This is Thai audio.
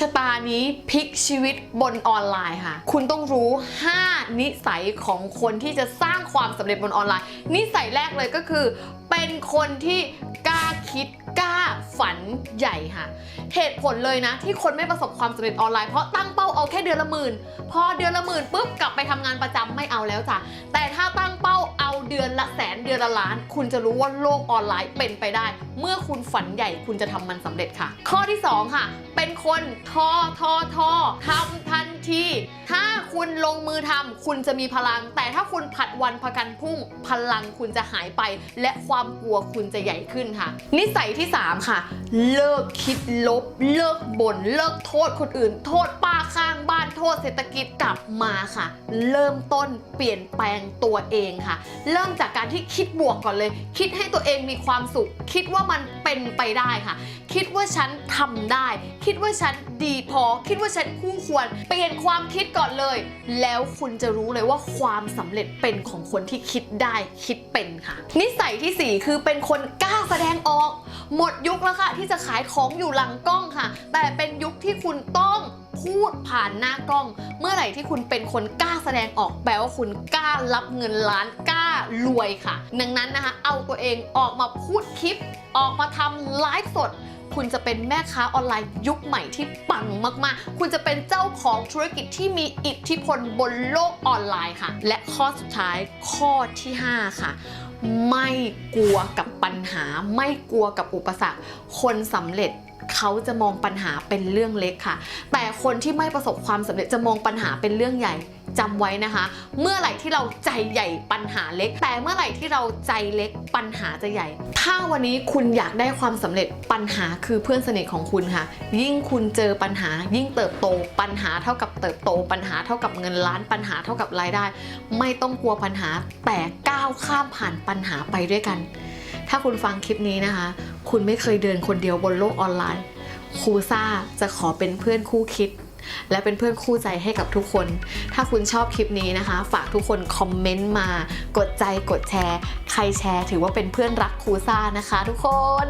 ชะตานี้พลิกชีวิตบนออนไลน์ค่ะ คุณต้องรู้ 5 นิสัยของคนที่จะสร้างความสำเร็จบนออนไลน์ นิสัยแรกเลยก็คือ เป็นคนที่กล้าคิดกล้าฝันใหญ่ค่ะ เหตุผลเลยนะ ที่คนไม่ประสบความสำเร็จออนไลน์เพราะตั้งเป้าเอาแค่เดือนละหมื่น พอเดือนละหมื่นปุ๊บกลับไปทำงานประจำไม่เอาแล้วจ้ะแต่ถ้าตั้งเป้า เอาเดือนละแสนเดือนละล้าน คุณจะรู้ว่าโลกออนไลน์เป็นไปได้ เมื่อคุณฝันใหญ่คุณจะทำมันสำเร็จค่ะ ข้อที่ 2 ค่ะ เป็นคนทอทอทอทำทันทีถ้าคุณลงมือทำคุณจะมีพลัง แต่ถ้าคุณผัดวันประกันพรุ่งพลังคุณจะหายไป และความกลัวคุณจะใหญ่ขึ้นค่ะ นิสัยที่ 3 ค่ะ เลิกคิดลบ เลิกบ่นเลิกโทษคนอื่น โทษป้าข้า งบ้านโทษเศรษฐกิจกลับมาค่ะ เริ่มต้นเปลี่ยนแปลงตัวเองค่ะ เริ่มจากการที่คิดบวกก่อนเลย คิดให้ตัวเองมีความสุข คิดว่ามันเป็นไปได้ค่ะ คิดว่าฉันทำได้ คิดว่าฉันดีพอ คิดว่าฉันคู่ควร เปลี่ยนความคิดก่อนเลย แล้วคุณจะรู้เลยว่าความสำเร็จเป็นของคนที่คิดได้คิดเป็นค่ะ นิสัยทีสี่4 คือเป็นคนกล้าแสดงออก หมดยุคแล้วค่ะที่จะขายของอยู่หลังกล้องค่ะ แต่เป็นยุคที่คุณต้องพูดผ่านหน้ากล้อง เมื่อไหร่ที่คุณเป็นคนกล้าแสดงออกแปลว่าคุณกล้ารับเงินล้านกล้ารวยค่ะ ดังนั้นนะคะ เอาตัวเองออกมาพูดคลิป ออกมาทำไลฟ์สด คุณจะเป็นแม่ค้าออนไลน์ยุคใหม่ที่ปังมากๆ คุณจะเป็นเจ้าของธุรกิจที่มีอิทธิพลบนโลกออนไลน์ค่ะ และข้อสุดท้ายข้อที่ 5 ค่ะ ไม่กลัวกับปัญหา ไม่กลัวกับอุปสรรค คนสำเร็จเขาจะมองปัญหาเป็นเรื่องเล็กค่ะ แต่คนที่ไม่ประสบความสำเร็จจะมองปัญหาเป็นเรื่องใหญ่จำไว้นะคะ เมื่อไหร่ที่เราใจใหญ่ปัญหาเล็ก แต่เมื่อไหร่ที่เราใจเล็กปัญหาจะใหญ่ ถ้าวันนี้คุณอยากได้ความสำเร็จปัญหาคือเพื่อนสนิทของคุณค่ะ ยิ่งคุณเจอปัญหา ยิ่งเติบโต ปัญหาเท่ากับเติบโต ปัญหาเท่ากับเงินล้านปัญหาเท่ากับรายได้ ไม่ต้องกลัวปัญหาแต่ก้าวข้ามผ่านปัญหาไปด้วยกัน ถ้าคุณฟังคลิปนี้นะคะ คุณไม่เคยเดินคนเดียวบนโลกออนไลน์ครูซ่าจะขอเป็นเพื่อนคู่คิด และเป็นเพื่อนคู่ใจให้กับทุกคน ถ้าคุณชอบคลิปนี้นะคะ ฝากทุกคนคอมเมนต์มา กดใจกดแชร์ ใครแชร์ถือว่าเป็นเพื่อนรักครูซ่านะคะ ทุกคน